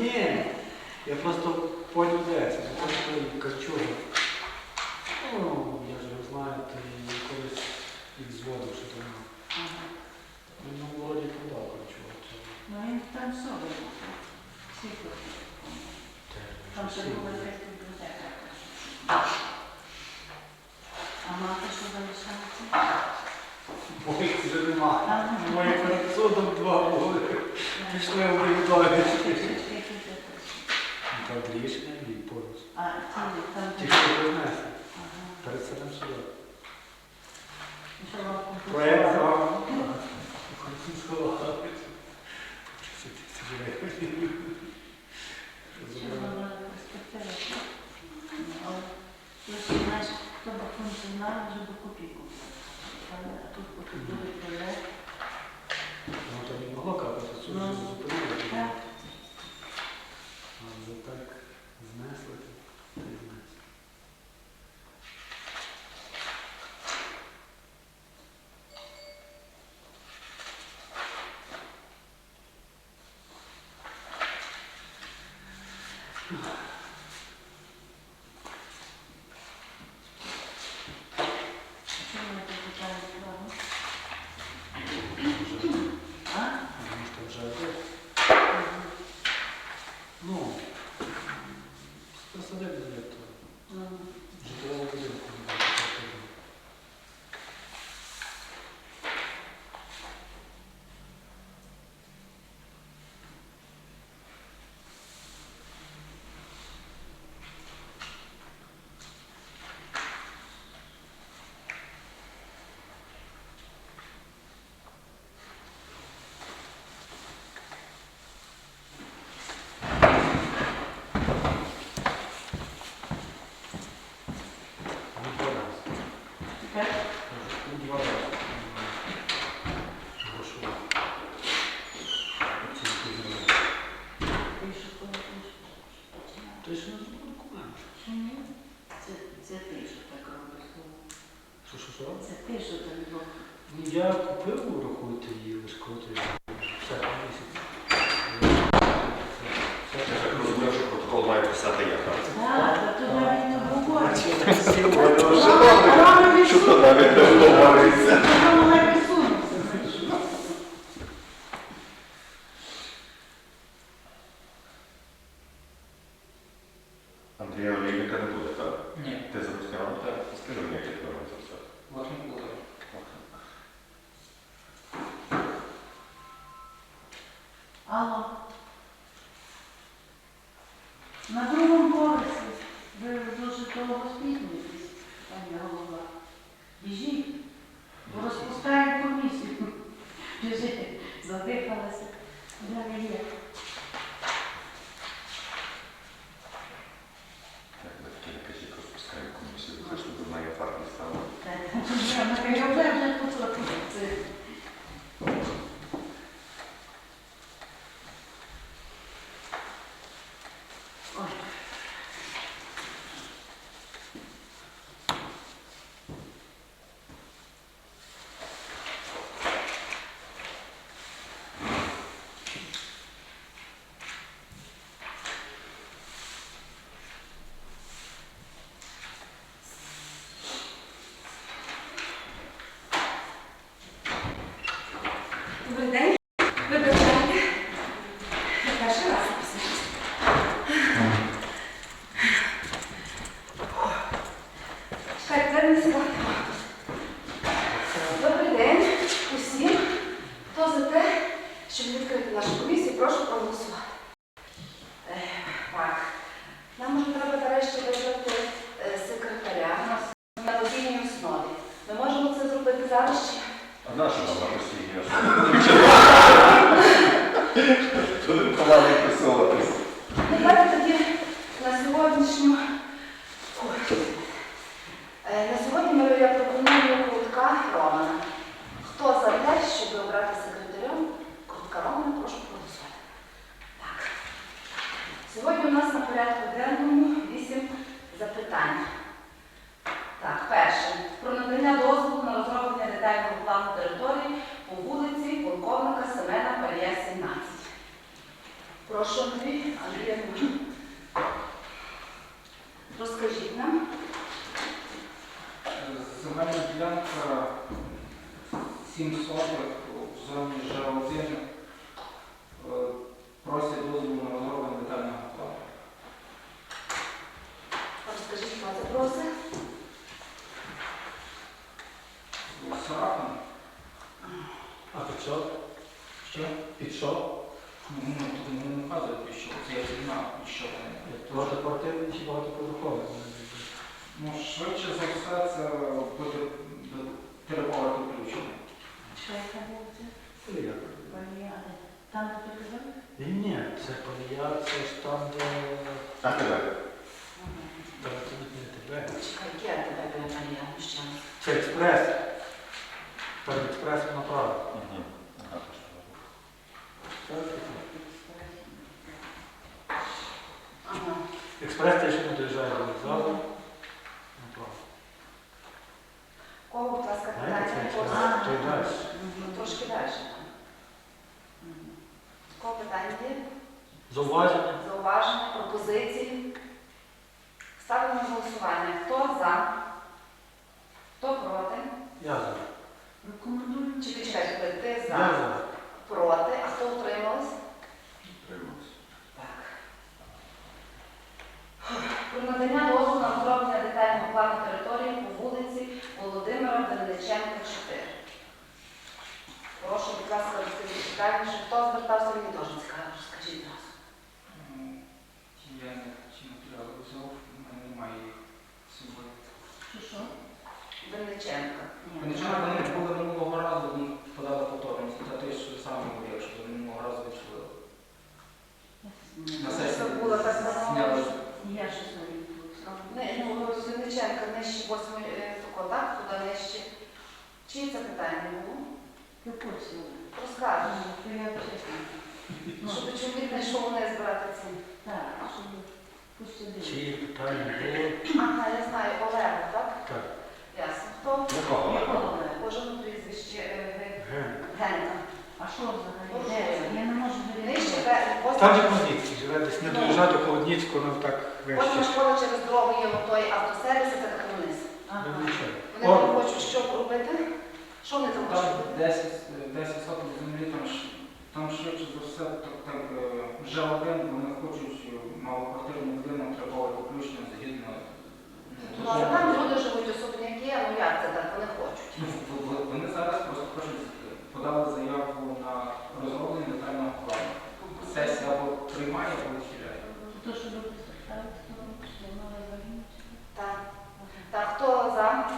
Ні, я просто понял, де це. Просто качу. Ну, я же його знаю, ти колись їх зводив, що там. Ну, вроді подав качувати. Ну, він там все було. Там ще було якась бібліотека. А мати що? Моїх вже немає. Мої перед судом два були. Пішли в Рівдові. Там ліжка і поруч. Ті, що принесли. Перед самим судом. Проєкт вам. Христинського. Сидіть, сидіть. Щоб відкрити нашу комісію, прошу проголосувати. Розкажіть нам. Е, земельна ділянка 7 соток в зоні Ж1 Там експрес направо. Експрес те, що не доїжджає до вокзалу. Направо. Кого, будь ласка, Знаєте, це питання? експрес, той далі. Ну, Трошки далі. Кого питання є? Зауваження? Зауваження, пропозиції? Ставимо на голосування. Хто за? Хто проти? Я за. Рекомендую. Чи ти чекай, ти за? за. Проти. А хто утримався? Так. Про надання дозволу на розроблення детального плану території по вулиці Володимира Винниченка, 4. Прошу, будь ласка, розповідати, детальніше. Хто звертався, мені дуже цікаво, розкажіть нас. Ну, Я не ці матеріали взяв, у мене немає їх з собою. Що що? Винниченка. Нічого вони були минулого разу, вони подали повторність, та той ж самий говорив, що вони минулого разу відчули. На Це сесії було так зняли. давно. Я щось не орієнтуюсь. Не, ну, Винниченка нижче 8 тако, так? Туди нижче. Чиє це питання було? Якось. Розкажеш. То я чесно. Ну, Знайшов не збирати ці. Так. Чи є питання було? Ага, я знаю, Олега, так? Так. Ясно. Хто? Якого? Кожен прізвище е, Ген. Генка. А що взагалі? Де це? Я не можу Нижче. Там же Холодніцький живе, десь не доїжджає до Холодніцького, ну так вище. школа через дорогу є той автосервіс, це так вниз. Вони там хочуть що робити? Що вони там хочуть 10, 10 соток землі, там, ж- там швидше за все, так, так е, вже один, вони хочуть е, малоквартирний будинок треба включення згідно. Ну, але там люди живуть особняки, а ну як це так, вони хочуть. Ну, Вони зараз просто хочуть е, подали заяву на розроблення детального плану. Сесія або приймає, або відхиляє. То, що ви представите, то що мали загинути. Так. Так, хто за?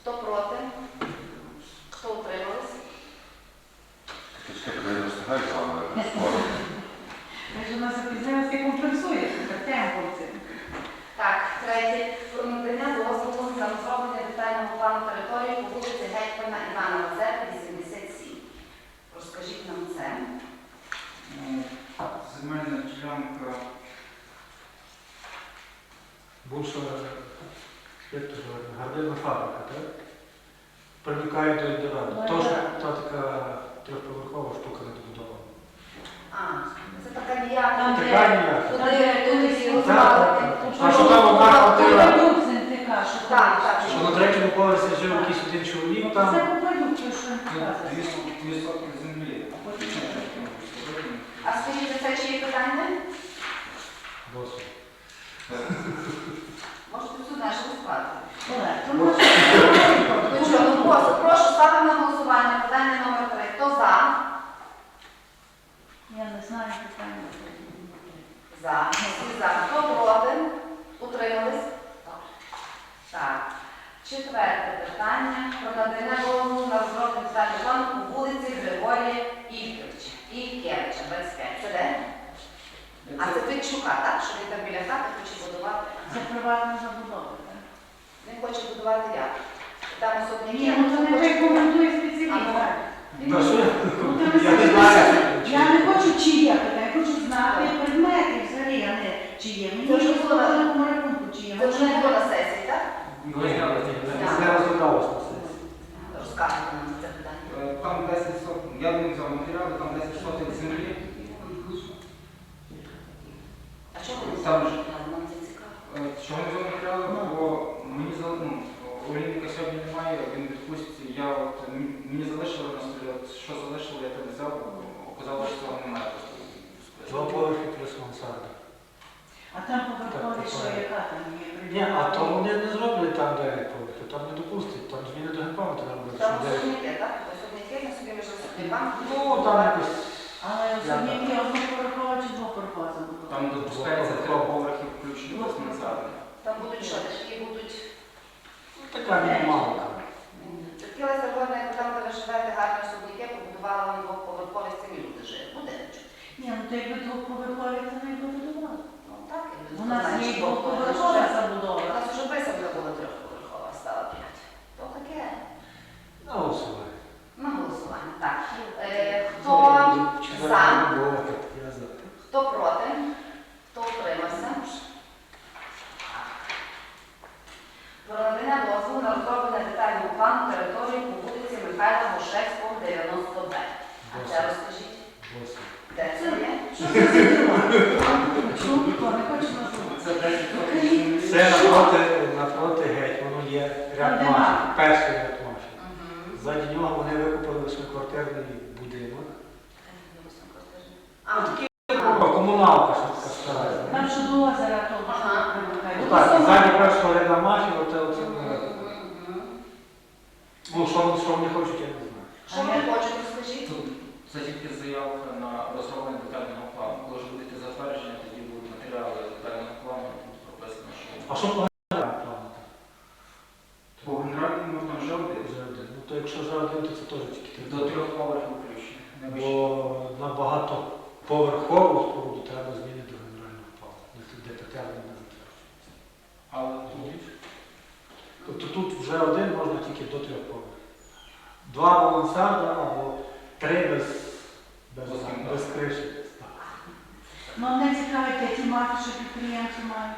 Хто проти? Хто утримався? Чекай, ви не встигаєте, але скоро. Ви ж у нас запізнилися компенсуєте, так темпом цим. Так, третє. Про надання дозволу на розроблення детального плану території по вулиці Гетьмана Івана Лазера, 87. Розкажіть нам це. Ну, Земельна ділянка бувша, гардерна фабрика, так? Примикає до Ельдорадо. Тож та така трьохповерхова штука не добудована. А, це така ніяка. Така. А що там одна квартира? Що Так, так. Що на третьому поверсі жив якийсь один чоловік Це там. по продукту, що дві дві сотки землі. А скажіть, це чиї питання? Досить. Можете сюди наш розклад. Олег, то може Ну що, ну прошу, ставимо на голосування. Питання номер за? Я не знаю питання. За. Всі за. Хто проти? Утримались? Так. Четверте питання про надання дозволу на розроблення детального плану по вулиці Григорія Ігоревича. Ігоревича, 25. Це де? А це Федчука, так? Що він там біля хати хоче будувати? Це приватна забудова, так? Він хоче будувати як? Там особняки. Ні, ну то не рекомендує спеціаліст. Ну. що? Ну, то ви Я не знаю. Я не хочу чи є питання, я хочу знати предмети взагалі, а не чи є. Мені Це вже було на- такому рахунку, чи є. Це вже не було на сесії, так? Ні, не розглядалося на сесії. Розказуйте нам це питання. Е, Там 10 соток, я не взяв матеріали, там 10 соток землі. А чого ви не Там знаєте? ж. Нам це цікаво. Е, Чого не взяв матеріали? Бо мені за- ну, Олійника сьогодні немає, він відпустить. Я от, мені залишили на столі, що залишили, я тебе взяв, оказалося, що цього немає. Два поверхи плюс мансарда. А там поверхові, що яка там є? Ні, а то вони не зроблять там 9 поверхи. там не допустять, там дві не до гепамоти робити. Там особняки, так? Особняки на собі між особняками. Ну, там якось. Але особняки одноповерхова чи двоповерхова? Там допускається три поверхи включно плюс мансарда. Там будуть що, такі будуть? budowała dwupowerkowiec, nie lubię, że budyneczek. Nie, no to jakby dwupowerkowiec, to nie dobudowano. No tak, jakby. U nas nie było Da su U nas już bez obudowa povrhova stala pięć. To tako je. Na głosowanie. Na głosowanie, tako. To sam... To protiv? Три. Поверхів включно. Бо на багатоповерхову споруду треба зміни до генерального плану. Де термін не затверджується. Але тут Тобто тут вже один можна тільки до трьох поверхів. Два балансарда або три без, без, Без криші. Ну, мене цікавить, які мафи, що підприємці мають.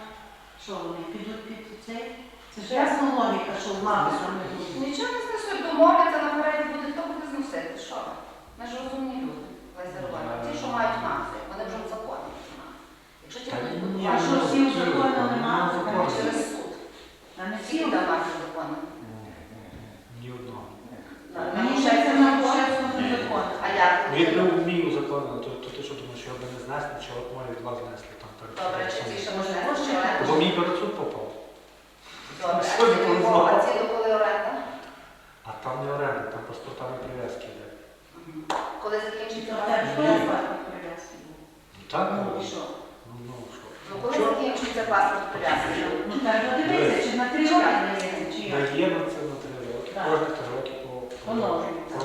Що вони, підуть під цей? Це ж ясна логіка, що в мафи там не будуть. Нічого не знесуть, домовляться наперед хто. Що? Ми ж розумні люди. Леся Романівна. Ті, що мають мафи, вони вже в законі. мають. Якщо ті будуть будувати, що ну, всі узаконено ну, нема? ну, законно. через суд. А не всі там мафів? Ні одного. Це на закон. А як? Він не вмів законно, то, то ти що думаєш, що одне не знесли, чи от може два знесли Добре, чи ці ще може Бо мій перед суд попав. Добре, а Сьогодні ці повезло. до- а ці до коли оренда? А там не там паспортами прив'язки йде. Коли закінчиться оренда? паспорт прив'язки? Ну так, Ну, ну, і що? ну, ну що. Ну коли закінчиться паспорт прив'язки? Ну, треба дивитися, чи на три роки чи як. Дає на це на три роки, Так. кожні три роки по Поновлюється.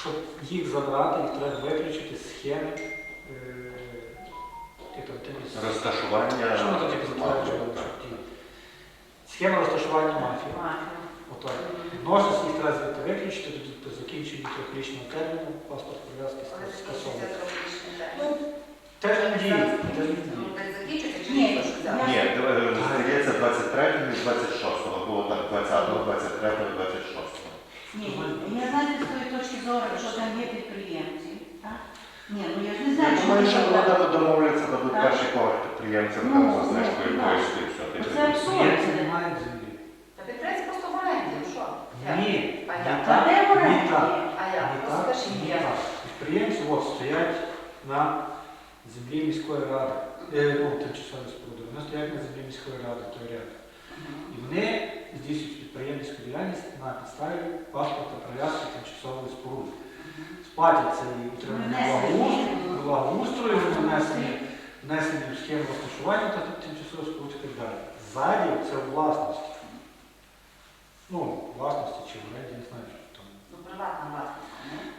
Щоб їх забрати, їх треба виключити з схеми. е, там тим Розташування. Що ми тоді щоб Схема розташування мафії. Мафія. Їх треба звідти виключити, тоді по закінченні трьохрічного терміну паспорт прив'язки скасовується. термін? Ну, теж не діє, теж не Ну, Ні, е, здається, 23 і 26-го. Було так 20-го, 23-го, 26-го. Ні, я знаю з тої точки зору, що там є підприємці. Так? Ні, ну я ж не знаю, що що вони влада домовляться, дадуть перший поверх підприємцям там за знижкою якоюсь і все. Це абсурд. Клієнти не мають землі. Та підприємці просто в оренді, ну що? Як? Ні, А не як? Та так. де Ні оренда А як? Ні Ну як? Підприємці от, стоять на землі міської ради, е, ну, тимчасові споруди. Вони стоять на землі міської ради, той ряд. І вони здійснюють підприємницьку діяльність на підставі паспорта прив'язки тимчасової споруди. Сплатять це і утримання благоустрою, благоустрою, внесені, внесені в схему розташування та тимчасової споруди і так далі. Ззаді це власність. Ну, власності чи в оренді, не знаю, приватна власність.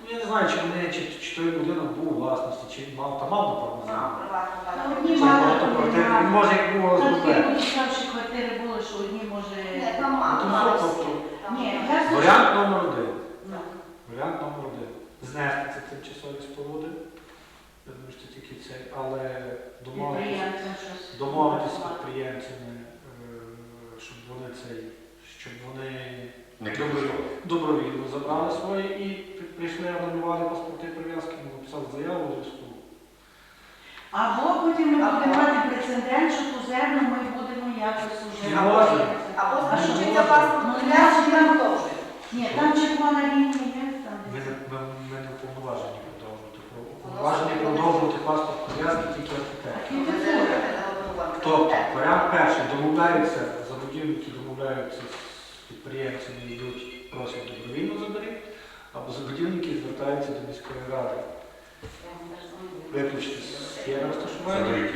Ну, я не знаю, чи вони, чи, чи той будинок був у власності, чи мав, та мав, напевно, Ну, власність. одні Чи може, як було Тут ОСББ. є дешевші квартири були, що одні може... Ні, там Ну, мало. то мало тобто, Там Ні, мало. я. Варіант номер один. Ну, Варіант номер один. Знести ці тимчасові споруди. Я думаю, що тільки цей, але домовитися, Підприємцям щось. домовитися з підприємцями, е, щоб вони цей, щоб вони Не. Добровільно забрали свої і прийшли, анулювали паспорти прив'язки, ну, написали заяву у зв'язку. Або потім ми будемо мати прецедент, що ту землю ми будемо якось уже... Або можна? паспорт Ну. Ні, там червона лінія є, там... Ми не, ми, ми не уповноважені продовжувати. Уповноважені продовжувати паспорт прив'язки тільки архітектор. Тобто, варіант перший, домовляються, забудівники домовляються з підприємцями, йдуть, просять добровільно заберіть, або забудівники звертаються до міської ради. Виключити схеми розташування.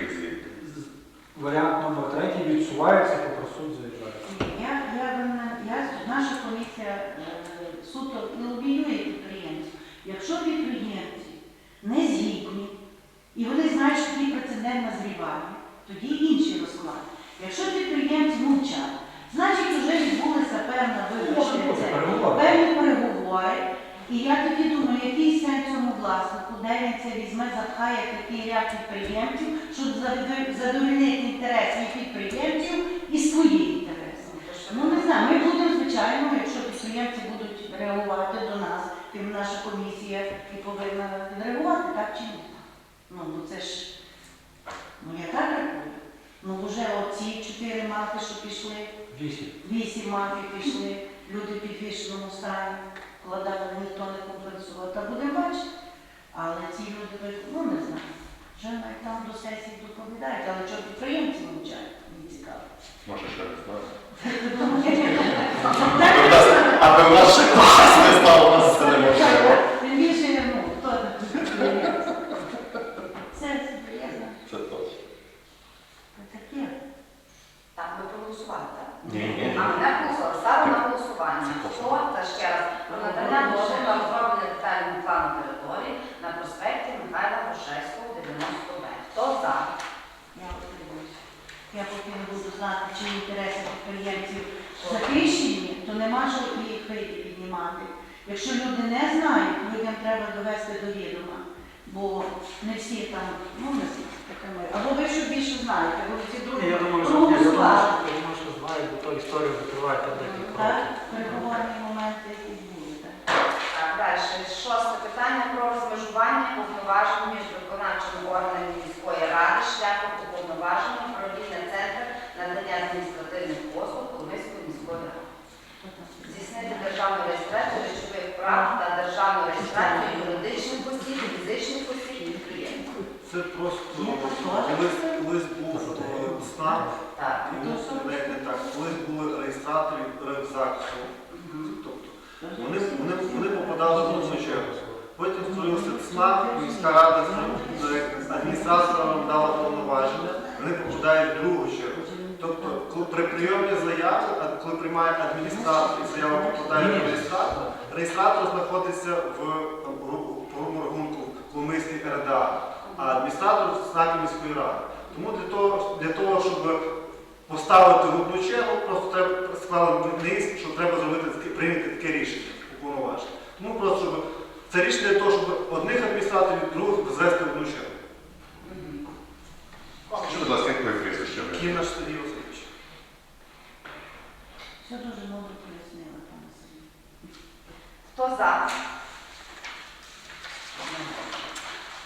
Варіант номер третій відсувається, попросуть заїжджати. Я, я, я, наша комісія е, суто лобіює підприємців. Якщо підприємці не згідні, і вони знають, що такий прецедент назріває, тоді інший розклад. Якщо підприємці мовчать, значить вже відбулася певна вибачте, певні переговори. І я тоді думаю, який сенс цьому власнику, де він це візьме, запхає такий ряд підприємців, щоб задовольнити інтереси підприємців і свої інтереси. Ну не знаю, ми будемо, звичайно, якщо підприємці будуть реагувати до нас, тим наша комісія і повинна реагувати, так чи ні? Ну, це ж, ну я так рахую. Ну вже оці мафи, що пішли, Вісім. вісім мафів пішли, люди в підвішеному стані, вкладали, ніхто не компенсував. Та будемо бачити. Але ці люди, кажуть, ну не знаю, вже навіть там до сесії доповідають, але чого підприємці мовчають, мені цікаво. Може ще раз так? Так, Аби в нас ще клас не стало, у нас це неможливо. Тим більше, ну, хто там підприємці? Це серйозно. Це точно. Це таке. Так, ви проголосували, так? Ні, ні. А мене голосували. Ставлю на голосування. Хто та ще раз про надання дозволу на розроблення детального плану території на проспекті Михайла Грушевського, 90 Б. Хто за? Я утримуюсь. Я поки не буду знати, чи інтереси підприємців захищені, то нема що їх піднімати. Якщо люди не знають, людям треба довести до відома. Бо не всі там, ну не всі таке. Або ви що більше знаєте, бо всі другі Я думаю, що я думаю, проголосували. що- я думаю, що знають, бо то історія закриває декілька Так, років. переговорні моменти якісь були. так. Так, далі. Шосте питання про розмежування повноважень між виконавчими органами міської ради шляхом уповноваження управління центру надання адміністративних послуг Коломийської міської ради. Хто там? Здійснити державну реєстрацію речових прав та державну реєстрацію юридичних осіб, фізичних осіб і підприємств. Це просто лист, лист був е, СНАП, Так. не так. Колись були реєстратори ЗАГСу. Тобто вони, вони, вони попадали в одну чергу. Потім створився ЦНАП, міська рада з адміністратором дала повноваження, вони попадають в другу чергу. Тобто, при прийомі заяви, коли приймає адміністратор і заява попадає до реєстратора, реєстратор знаходиться в рахунку Коломийській РДА, а адміністратор в СНАПі міської ради. Тому для того, для того, щоб поставити в одну чергу, просто треба склали вниз, що треба зробити прийняти таке рішення уповноваження. Тому просто щоб це рішення для того, щоб одних адміністраторів, других звести в одну чергу. Скажіть, будь ласка, як ви прізвище? Сергій Васильович. Все дуже мудро пояснила, пане Сергій. Хто за?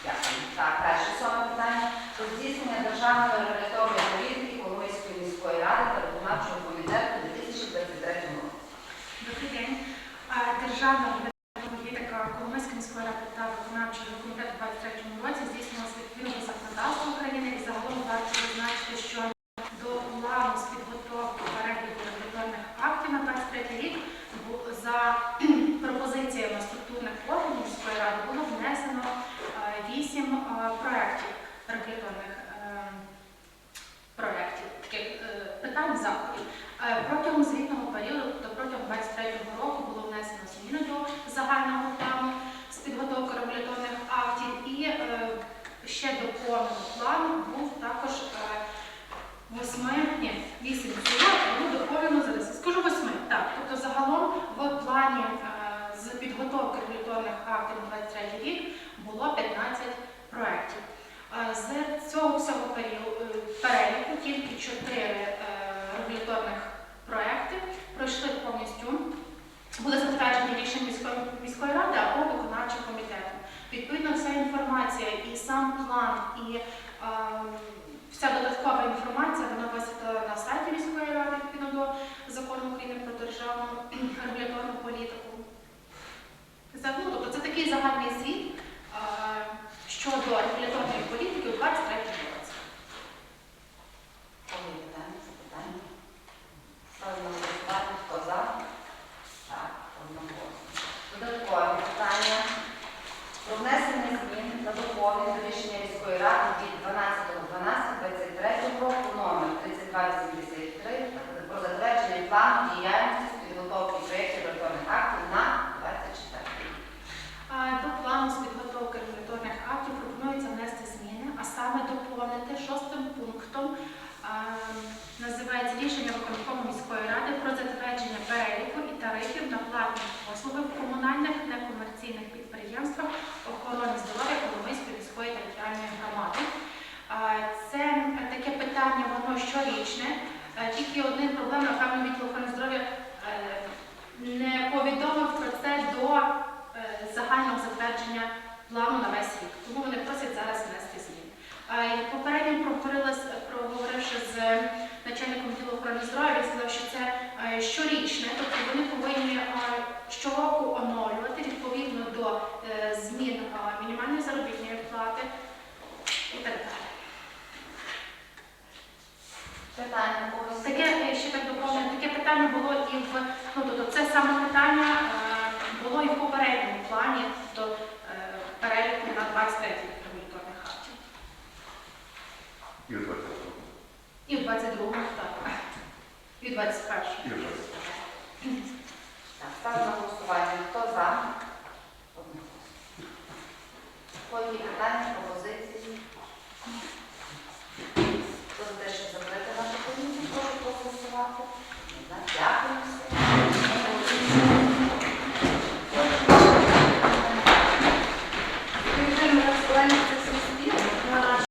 Дякую. Так, далі. Сьоме питання про здійснення державної регуляторної політики Коломийської міської ради та виконавчого комітету у 2023 році. Добрий день. А, Державна політика Коломийської міської ради та виконавчого комітету у 2023 році здійснювалася відповідно до законодавства України і загалом варто зазначити, що до плану з підготовки перегляду регуляторних актів на 23 рік бу- за пропозиціями структурних органів міської ради було внесено е, вісім е, проєктів регуляторних е, проєктів, таких е, питань заходів. Е, Протягом звітного періоду, тобто протягом 23-го року, було внесено зміни до загального плану з підготовки регуляторних актів і е, ще до повного плану був також е, восьми, ні, вісім всього, було доповнено зараз. Скажу восьми, так. Тобто загалом в плані е, з підготовки на 23 рік було 15 проєктів. Е, З цього всього е, переліку тільки чотири е, регуляторних проекти пройшли повністю, були затверджені рішенням міської, міської ради або виконавчим комітетом. Відповідно, вся інформація і сам план, і е, вся додаткова інформація вона висвітлена на сайті міської ради відповідно до закону України про державну регуляторну політику. Це, ну, тобто це такий загальний звіт а, щодо регуляторної політики у 23 році. Повідомляємо запитання. Ставимо хто за? Так, одноголосно. Додаткове питання про внесення змін та доповнення до рішення міської ради від 12.12.23 року номер 3283 про затвердження плану підприємствах охорони здоров'я Коломийської міської територіальної громади. А, Це е, таке питання, воно щорічне. Е, Тільки один проблема, напевно, відділ охорони здоров'я е, не повідомив про це до е, загального затвердження плану на весь рік. Тому вони просять зараз внести зміни. Е, і Попередньо проговорила з- проговоривши з начальником відділу охорони здоров'я, він сказав, що це е, щорічне, тобто вони повинні е, щороку оновлювати відповідно до е, змін е, мінімальної заробітної плати і так далі. Питання когось? Таке ще так доповнення, таке питання було і в ну тобто це саме питання е, було і в попередньому плані до е, переліку на 23 регуляторних актів. І в 20-му. І в 22-му так. І в 21-му. І в 20-му. Ставлю на голосування. Хто за? Одні питання, пропозиції. Хто за те, що закрити нашу комісію, прошу проголосувати. Дякую.